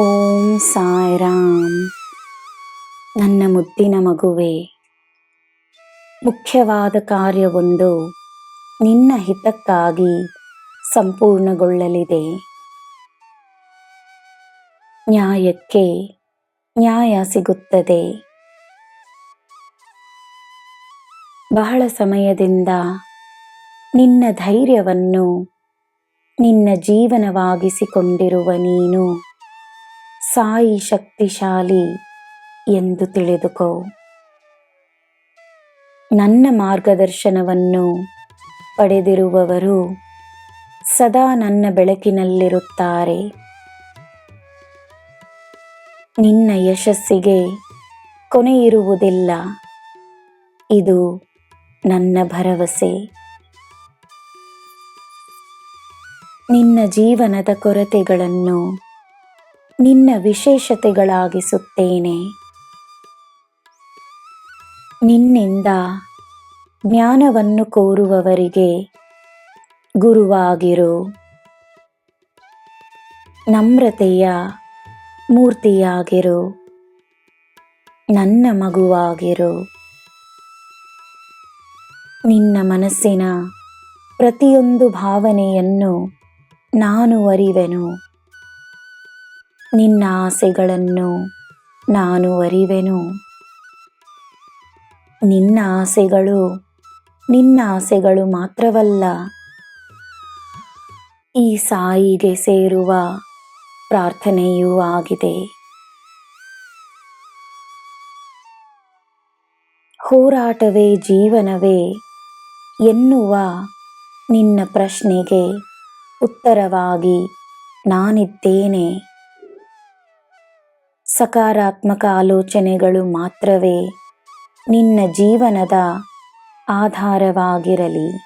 ಓಂ ಸಾಯಿರಾಮ್. ನನ್ನ ಮುದ್ದಿನ ಮಗುವೆ, ಮುಖ್ಯವಾದ ಕಾರ್ಯವೊಂದು ನಿನ್ನ ಹಿತಕ್ಕಾಗಿ ಸಂಪೂರ್ಣಗೊಳ್ಳಲಿದೆ. ನ್ಯಾಯಕ್ಕೆ ನ್ಯಾಯ ಸಿಗುತ್ತದೆ. ಬಹಳ ಸಮಯದಿಂದ ನಿನ್ನ ಧೈರ್ಯವನ್ನು ನಿನ್ನ ಜೀವನವಾಗಿಸಿಕೊಂಡಿರುವ ನೀನು ಸಾಯಿ ಶಕ್ತಿಶಾಲಿ ಎಂದು ತಿಳಿದುಕೋ. ನನ್ನ ಮಾರ್ಗದರ್ಶನವನ್ನು ಪಡೆದಿರುವವರು ಸದಾ ನನ್ನ ಬೆಳಕಿನಲ್ಲಿರುತ್ತಾರೆ. ನಿನ್ನ ಯಶಸ್ಸಿಗೆ ಕೊನೆಯಿರುವುದಿಲ್ಲ. ಇದು ನನ್ನ ಭರವಸೆ. ನಿನ್ನ ಜೀವನದ ಕೊರತೆಗಳನ್ನು ನಿನ್ನ ವಿಶೇಷತೆಗಳಾಗಿಸುತ್ತೇನೆ. ನಿನ್ನಿಂದ ಜ್ಞಾನವನ್ನು ಕೋರುವವರಿಗೆ ಗುರುವಾಗಿರು. ನಮ್ರತೆಯ ಮೂರ್ತಿಯಾಗಿರು. ನನ್ನ ಮಗುವಾಗಿರು. ನಿನ್ನ ಮನಸ್ಸಿನ ಪ್ರತಿಯೊಂದು ಭಾವನೆಯನ್ನು ನಾನು ಅರಿವೆನು. ನಿನ್ನ ಆಸೆಗಳನ್ನು ನಾನು ಅರಿವೆನು. ನಿನ್ನ ಆಸೆಗಳು ನಿನ್ನ ಆಸೆಗಳು ಮಾತ್ರವಲ್ಲ. ಈ ಸಾಯಿಗೆ ಸೇರುವ ಪ್ರಾರ್ಥನೆಯೂ ಆಗಿದೆ. ಹೋರಾಟವೇ ಜೀವನವೇ ಎನ್ನುವ ನಿನ್ನ ಪ್ರಶ್ನೆಗೆ ಉತ್ತರವಾಗಿ ನಾನಿದ್ದೇನೆ. ಸಕಾರಾತ್ಮಕ ಆಲೋಚನೆಗಳು ಮಾತ್ರವೇ ನಿನ್ನ ಜೀವನದ ಆಧಾರವಾಗಿರಲಿ.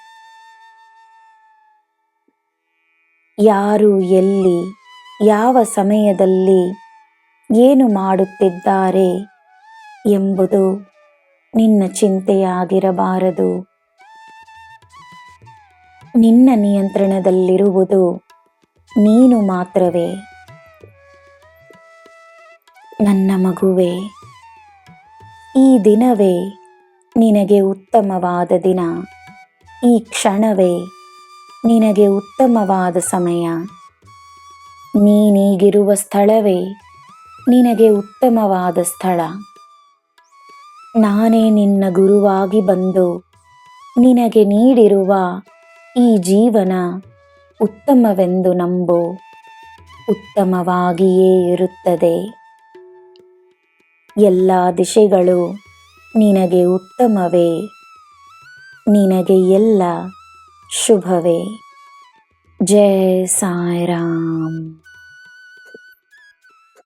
ಯಾರು ಎಲ್ಲಿ, ಯಾವ ಸಮಯದಲ್ಲಿ ಏನು ಮಾಡುತ್ತಿದ್ದಾರೆ ಎಂಬುದು ನಿನ್ನ ಚಿಂತೆಯಾಗಿರಬಾರದು. ನಿನ್ನ ನಿಯಂತ್ರಣದಲ್ಲಿರುವುದು ನೀನು ಮಾತ್ರವೇ. ನನ್ನ ಮಗುವೆ, ಈ ದಿನವೇ ನಿನಗೆ ಉತ್ತಮವಾದ ದಿನ. ಈ ಕ್ಷಣವೇ ನಿನಗೆ ಉತ್ತಮವಾದ ಸಮಯ. ನೀನೀಗಿರುವ ಸ್ಥಳವೇ ನಿನಗೆ ಉತ್ತಮವಾದ ಸ್ಥಳ. ನಾನೇ ನಿನ್ನ ಗುರುವಾಗಿ ಬಂದು ನಿನಗೆ ನೀಡಿರುವ ಈ ಜೀವನ ಉತ್ತಮವೆಂದು ನಂಬು. ಉತ್ತಮವಾಗಿಯೇ ಇರುತ್ತದೆ. ಎಲ್ಲ ದಿಶೆಗಳು ನಿನಗೆ ಉತ್ತಮವೇ. ನಿನಗೆ ಎಲ್ಲ ಶುಭವೇ. ಜಯ ಸಾಯಿರಾಮ್.